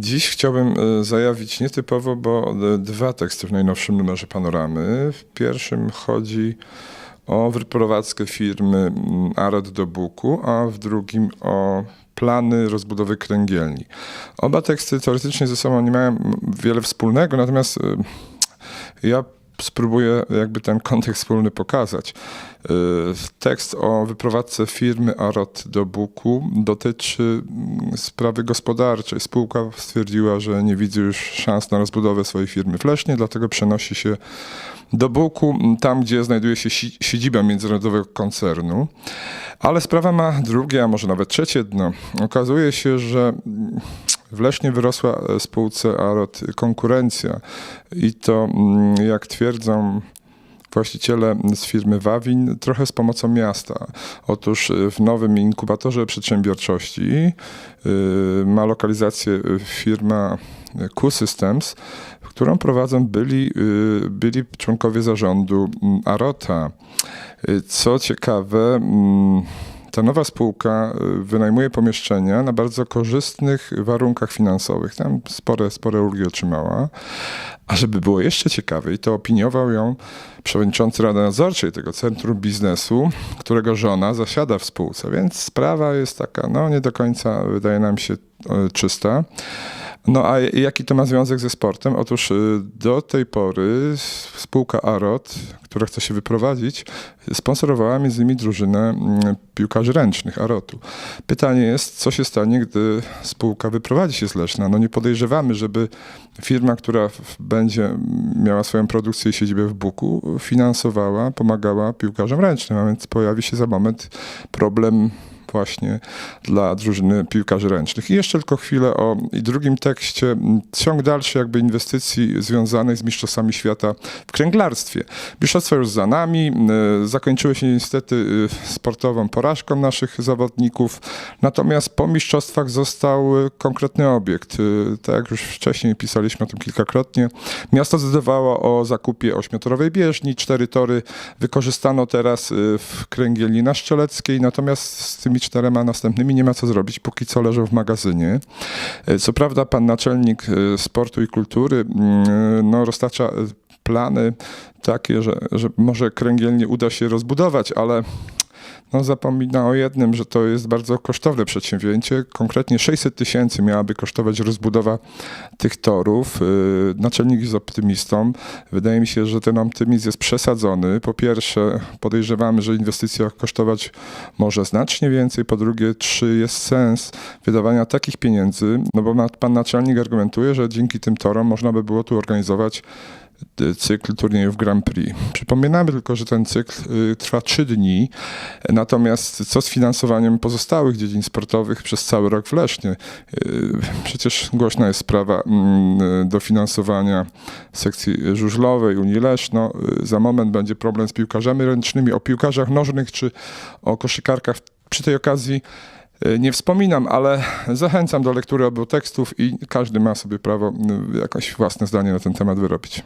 Dziś chciałbym e, zajawić nietypowo, bo e, dwa teksty w najnowszym numerze Panoramy. W pierwszym chodzi o wyprowadzkę firmy mm, Arad do Buku, a w drugim o plany rozbudowy kręgielni. Oba teksty teoretycznie ze sobą nie mają mm, wiele wspólnego, natomiast e, ja spróbuję jakby ten kontekst wspólny pokazać. Y, Tekst o wyprowadzce firmy Arot do Buku dotyczy mm, sprawy gospodarczej. Spółka stwierdziła, że nie widzi już szans na rozbudowę swojej firmy w Lesznie, dlatego przenosi się do Buku, tam gdzie znajduje się si- siedziba międzynarodowego koncernu. Ale sprawa ma drugie, a może nawet trzecie dno. Okazuje się, że mm, w Lesznie wyrosła e, spółce Arot konkurencja i to, mm, jak twierdzą właściciele z firmy Wawin, trochę z pomocą miasta. Otóż y, w nowym inkubatorze przedsiębiorczości y, ma lokalizację firma Q-Systems, którą prowadzą byli, byli członkowie zarządu mm, Arota. Co ciekawe, mm, ta nowa spółka y, wynajmuje pomieszczenia na bardzo korzystnych warunkach finansowych. Tam spore, spore ulgi otrzymała. A żeby było jeszcze ciekawiej, to opiniował ją przewodniczący Rady Nadzorczej tego Centrum Biznesu, którego żona zasiada w spółce, więc sprawa jest taka, no nie do końca wydaje nam się e, czysta. No a jaki to ma związek ze sportem? Otóż y, do tej pory spółka Arot, która chce się wyprowadzić, sponsorowała między innymi drużynę mm, piłkarzy ręcznych Arotu. Pytanie jest, co się stanie, gdy spółka wyprowadzi się z Leszna? No nie podejrzewamy, żeby firma, która będzie miała swoją produkcję i siedzibę w Buku, finansowała, pomagała piłkarzom ręcznym, a więc pojawi się za moment problem właśnie dla drużyny piłkarzy ręcznych. I jeszcze tylko chwilę o drugim tekście. Ciąg dalszy jakby inwestycji związanych z Mistrzostwami Świata w kręglarstwie. Mistrzostwa już za nami. y, Zakończyły się niestety y, sportową porażką naszych zawodników. Natomiast po mistrzostwach został y, konkretny obiekt. Tak jak już wcześniej pisaliśmy o tym kilkakrotnie. Miasto zdecydowało o zakupie ośmiotorowej bieżni. Cztery tory wykorzystano teraz w kręgielni na Szczeleckiej. Natomiast z tymi czterema następnymi nie ma co zrobić. Póki co leżą w magazynie. Y, Co prawda pan naczelnik y, sportu i kultury mm, no, roztacza plany takie, że, że może kręgielnie uda się rozbudować, ale no, zapomina o jednym, że to jest bardzo kosztowne przedsięwzięcie. Konkretnie 600 tysięcy miałaby kosztować rozbudowa tych torów. Yy, Naczelnik jest optymistą. Wydaje mi się, że ten optymizm jest przesadzony. Po pierwsze, podejrzewamy, że inwestycja kosztować może znacznie więcej. Po drugie, czy jest sens wydawania takich pieniędzy? No bo pan naczelnik argumentuje, że dzięki tym torom można by było tu organizować y, cykl turniejów Grand Prix. Przypominamy tylko, że ten cykl y, trwa trzy dni, natomiast co z finansowaniem pozostałych dziedzin sportowych przez cały rok w Lesznie? Y, Przecież głośna jest sprawa mm, y, dofinansowania sekcji żużlowej Unii Leszno. Y, Za moment będzie problem z piłkarzami ręcznymi, o piłkarzach nożnych czy o koszykarkach. Przy tej okazji y, nie wspominam, ale zachęcam do lektury obu tekstów i każdy ma sobie prawo y, jakoś własne zdanie na ten temat wyrobić.